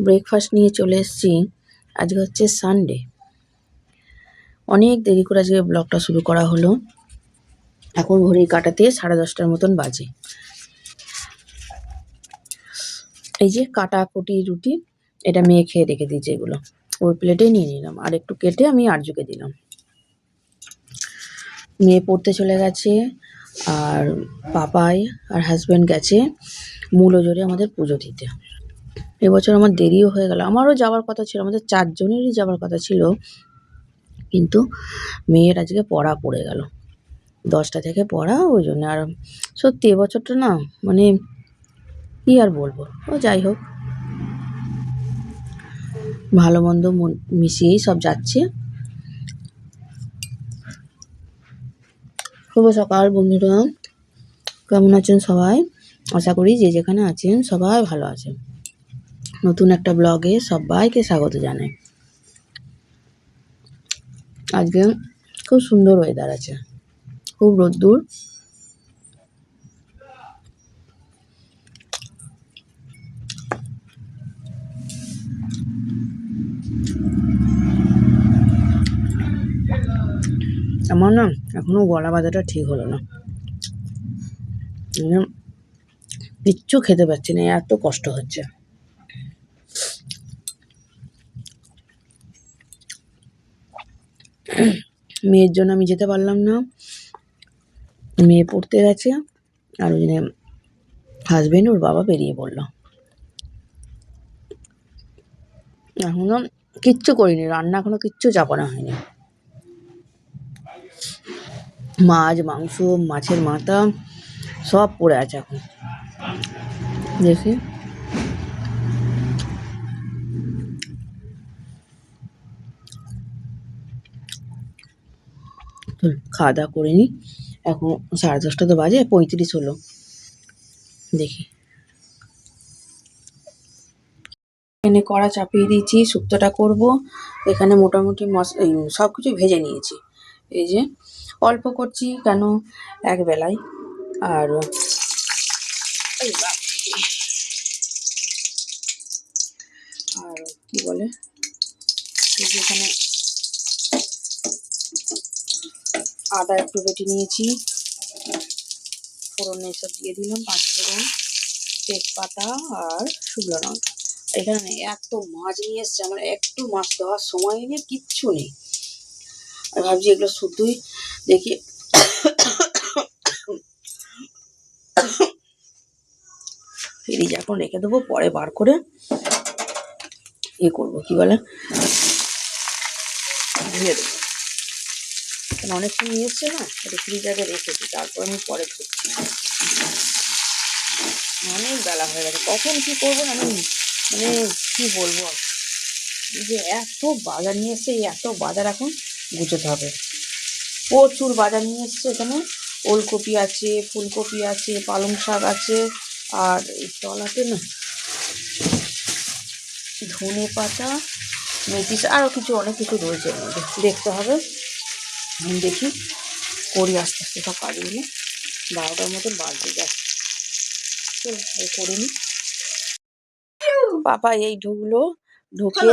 Breakfast নিয়ে চলে এসেছি। আজকে হচ্ছে সানডে অনেক দেরি করে আজকে ব্লগটা শুরু করা হলো। এখন ঘড়ি কাটাতে সাড়ে দশটার মতন বাজে। এই যে কাটা কুটি রুটি, এটা মেয়ে খেয়ে রেখে দিয়েছে এগুলো। ওর প্লেটে নিয়ে নিলাম। আর একটু কেটে আমি আরজুকে দিলাম। মেয়ে পড়তে চলে গেছে, আর পাপাই আর হাজব্যান্ড গেছে। মূল জোরে আমাদের পুজো দিতে। এবছর আমার দেরিও হয়ে গেল। আমারও যাওয়ার কথা ছিল, আমাদের চারজনেরই যাওয়ার কথা ছিল। কিন্তু মেয়ের আজকে পড়া পড়ে গেল। দশটা থেকে পড়া, ওই জন্য আর সত্যি এবছরটা না মানে কী আর বলব? ও যাই হোক। ভালো মন্দ মন- মিশিয়েই সব যাচ্ছে। শুভ সকাল বন্ধুরা। কেমন আছেন সবাই? আশা করি যে যেখানে আছেন সবাই ভালো আছেন। নতুন একটা ব্লগে সবাইকে স্বাগত জানাই। আজকে খুব সুন্দর ওয়েদার আছে, খুব রোদ্দুর। আমার না এখনও গলা বাজাটা ঠিক হলো না। মানে কিচ্ছু খেতে পাচ্ছি না, এত কষ্ট হচ্ছে। মেয়ের জন্য আমি যেতে পারলাম না। মেয়ে পড়তে গেছে আর ওই জন্য হাজবেন্ড ওর বাবা বেরিয়ে পড়ল। এখনও কিচ্ছু করিনি, রান্না এখনও কিচ্ছু চাপানো হয়নি। মাছ, মাংস, মাছের মাথা সব পড়ে আছে এখন। দেখি। খাওয়া দাওয়া করে নিই। এখন সাড়ে দশটা তো বাজে, পঁয়ত্রিশ হলো। দেখি। এখানে কড়া চাপিয়ে দিয়েছি, শুক্তোটা করব। এখানে মোটামুটি মশ সব কিছু ভেজে নিয়েছি। এই যে, অল্প করছি কেন? এক বেলায় আর আর কি বলে? এখানে আদা একটু বেটে নিয়েছি। ফোড়ন এসব দিয়ে দিলাম পাঁচ ফোড়ন তেজপাতা আর শুকনো লঙ্কা। এখানে এত মাছ নিয়ে এসছে, আমার একটু মাছ দেওয়ার সময় নিয়ে কিচ্ছু নেই। আর ভাবছি এগুলো শুধুই দেখি। ফ্রিজ এখন রেখে দেবো, পরে বার করে ইয়ে করব, কি বলে? ধুয়ে দেবো। কারণ অনেকক্ষণ নিয়ে এসছে না? এটা ফ্রিজ আগে রেখেছি তারপর আমি পরে ধুচ্ছি অনেক বেলা হয়ে গেছে। কখন কি করব আমি মানে কি বলব। যে এত বাজার নিয়ে এসছে এত বাজার এখন গুছোতে হবে। প্রচুর বাজার নিয়ে এসছে এখানে। ওলকপি আছে ফুলকপি আছে পালং শাক আছে আর এই তলাতে না ধনে পাতা মেথি শাক, আরও কিছু অনেক কিছু রয়েছে। দেখতে হবে। আমি দেখি করি আস্তে আস্তে সব কাজগুলো বারোটার মতন বাজতে যায় চলো করে নি। পাপা এই ঢুকলো ঢুকে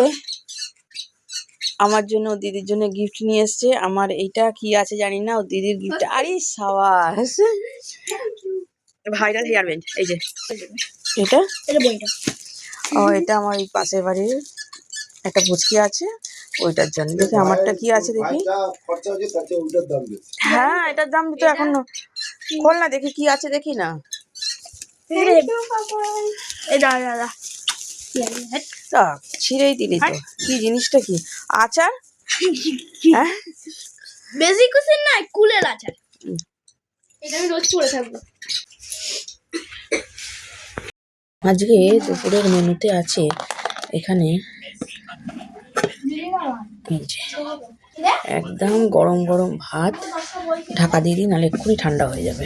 আমার জন্য দিদির জন্য গিফট নিয়ে এসছে। আমার এইটা কি আছে জানি না ও দিদির গিফট আরে সাবাস। ভাইরাল হেয়ার ব্যান্ড এই যে। এটা? এটা বইটা। ও এটা আমার এই পাশের বাড়ির একটা পুচকি আছে। ওইটার জন্য। দেখি আমারটা কি আছে দেখি? হ্যাঁ এটার দাম তো এখন খোল না দেখি কি আছে দেখি না। ছিঁড়েই দিলি তো। কি জিনিসটা কি? আচার? হ্যাঁ? বেশি কিছু নাই কুলের আচার। এটা আমি রোজ পরে থাকব। আজকে দুপুরের মেনুতে আছে এখানে একদম গরম গরম ভাত ঢাকা দিয়ে দিই, নাহলে এক্ষুনি ঠান্ডা হয়ে যাবে।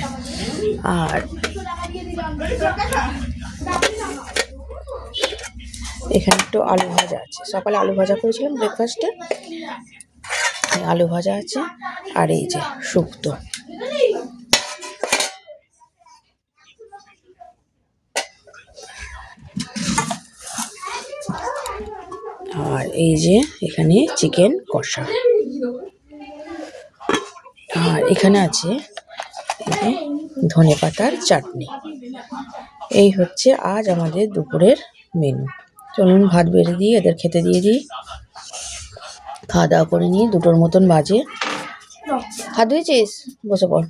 আর এখানে একটু আলু ভাজা আছে। সকালে আলু ভাজা করেছিলাম ব্রেকফাস্টে আলু ভাজা আছে আর এই যে শুক্তো। আর এই যে এখানে চিকেন কষা। আর এখানে আছে ধনে পাতার চাটনি। এই হচ্ছে আজ আমাদের দুপুরের মেনু চলুন ভাত বেড়ে দিই এদের খেতে দিয়ে দিই। খাওয়া দাওয়া করে নিয়ে দুটোর মতন বাজে। হাত ধুয়েছিস? বসে পড়।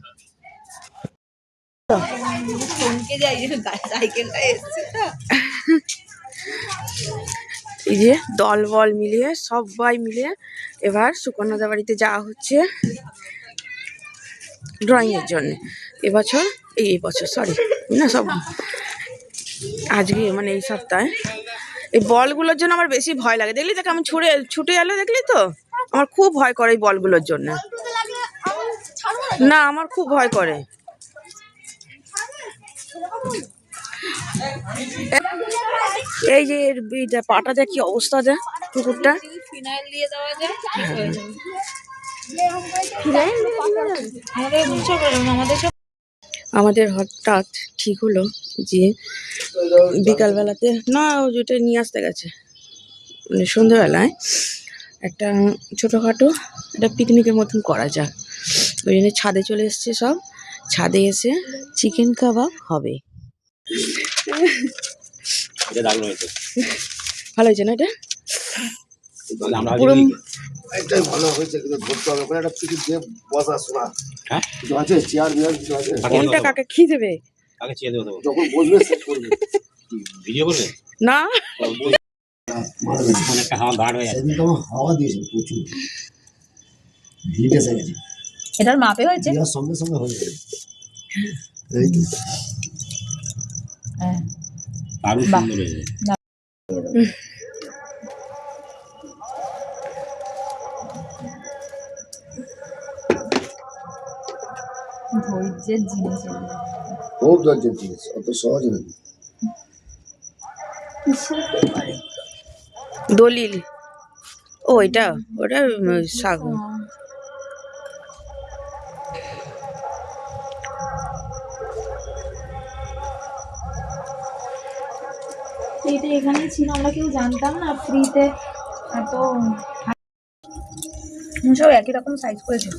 এই যে দল বল মিলিয়ে, সবাই মিলিয়ে এবার সুকন্যাদা বাড়িতে যাওয়া হচ্ছে ড্রয়িং এর জন্য। এবছর, এই বছর সরি না সব আজকে মানে এই সপ্তাহে। এই বলগুলোর জন্য আমার বেশি ভয় লাগে। দেখলি তো আমি ছুটে ছুটে এলো দেখলি তো? আমার খুব ভয় করে এই বলগুলোর জন্য। না, আমার খুব ভয় করে। এই যে এর পাটা দেখ কি অবস্থা যা কুকুরটা। আমাদের হঠাৎ ঠিক হলো যে বিকালবেলাতে, না যেটা নিয়ে আসতে গেছে মানে সন্ধ্যেবেলায়, একটা ছোটোখাটো একটা পিকনিকের মতন করা যাক। ওই জন্য ছাদে চলে এসছে সব। ছাদে এসে চিকেন কাবাব হবে। এটা দারুণ হয়েছে। ভালো হয়েছে না এটা? আমরা পুরো এটাই ভালো হয়েছে কিন্তু ধরতে হবে। ওখানে একটা কিছু দিয়ে বসা শোনা হ্যাঁ? কিছু আছে? চেয়ার বিয়ার কিছু আছে? কোনটা কাকে কি দেবে? আগে চেয়ে দেবো দেবো? যখন বসবে সেট করবে। ভিডিও করবে? না। অনেকটা হাওয়া গাঢ় হয়ে যাচ্ছে তো হাওয়া দিয়েছে প্রচুর। হিট এসে গেছে। এটার মাপে হয়েছে? সঙ্গে সঙ্গে হয়ে যাবে। এই তো। হ্যাঁ। বাহ। সুন্দর ধৈর্যের জিনিস। খুব ধৈর্যের জিনিস অত সহজ নাকি দলিল। ও এটা ওটা উম, এইটা এখানে ছিল আমরা কেউ জানতাম না ফ্রিতে এত সব একই রকম সাইজ করেছে।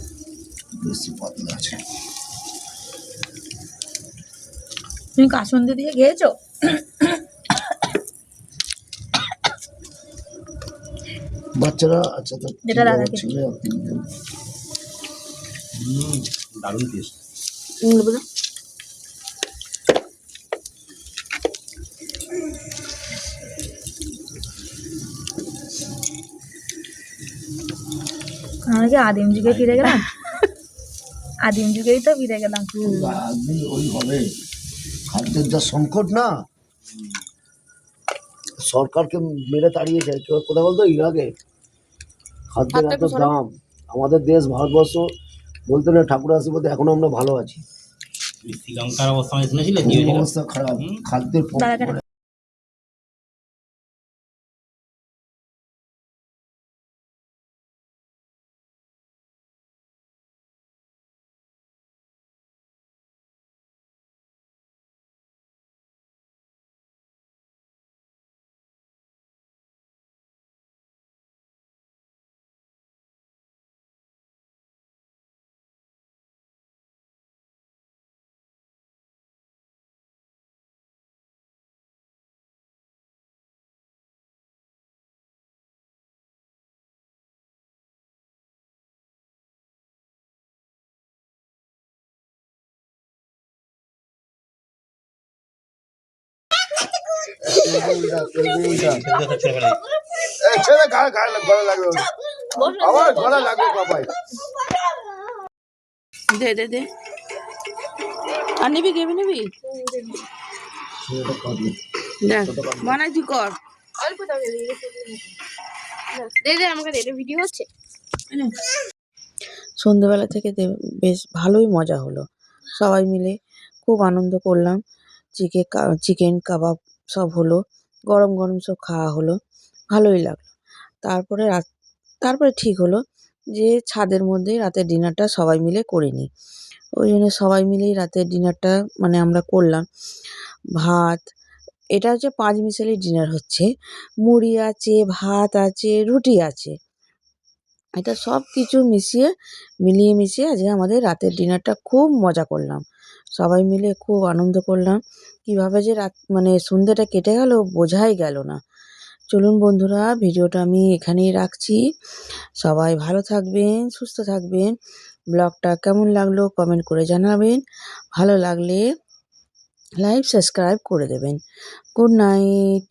তুমি কাসন্দি দিয়ে গিয়েছো? বাচ্চারা আচ্ছা তো যেটা দাদাকে দারুণ টেস্ট বুঝলো? কি আদিম যুগে ফিরে গেলাম? আদিম যুগেই তো ফিরে গেলাম। ওই হবে। খাদ্যের যা সংকট না? সরকারকে মেরে তাড়িয়েছে। কেউ কোথায় বলতো? ইরাকে খাদ্যের এত দাম। আমাদের দেশ ভারতবর্ষ বলতে না ঠাকুর আশীর্বাদে এখনও আমরা ভালো আছি। শ্রীলঙ্কার অবস্থা শুনেছিলে অবস্থা খারাপ। খাদ্যের আর নিবি নিবি দেখ বানাই তুই কর দে আমাকে ভিডিও সন্ধ্যেবেলা থেকে বেশ ভালোই মজা হলো। সবাই মিলে খুব আনন্দ করলাম। চিকে, চিকেন কাবাব সব হলো, গরম গরম সব খাওয়া হলো, ভালোই লাগল। তারপরে রাত, তারপরে ঠিক হলো যে ছাদের মধ্যেই রাতের ডিনারটা সবাই মিলে করে নিই। ওই জন্য সবাই মিলেই রাতের ডিনারটা মানে আমরা করলাম। ভাত, এটা হচ্ছে পাঁচ মিশালি ডিনার হচ্ছে। মুড়ি আছে, ভাত আছে, রুটি আছে। এটা সব কিছু মিশিয়ে, মিলিয়ে মিশিয়ে আজকে আমাদের রাতের ডিনারটা খুব মজা করলাম। সবাই মিলে খুব আনন্দ করলাম। কীভাবে যে রাত মানে সন্ধ্যেটা কেটে গেল বোঝাই গেল না। চলুন বন্ধুরা, ভিডিওটা আমি এখানেই রাখছি। সবাই ভালো থাকবেন, সুস্থ থাকবেন। ব্লগটা কেমন লাগল কমেন্ট করে জানাবেন। ভালো লাগলে লাইক, সাবস্ক্রাইব করে দেবেন। Good night.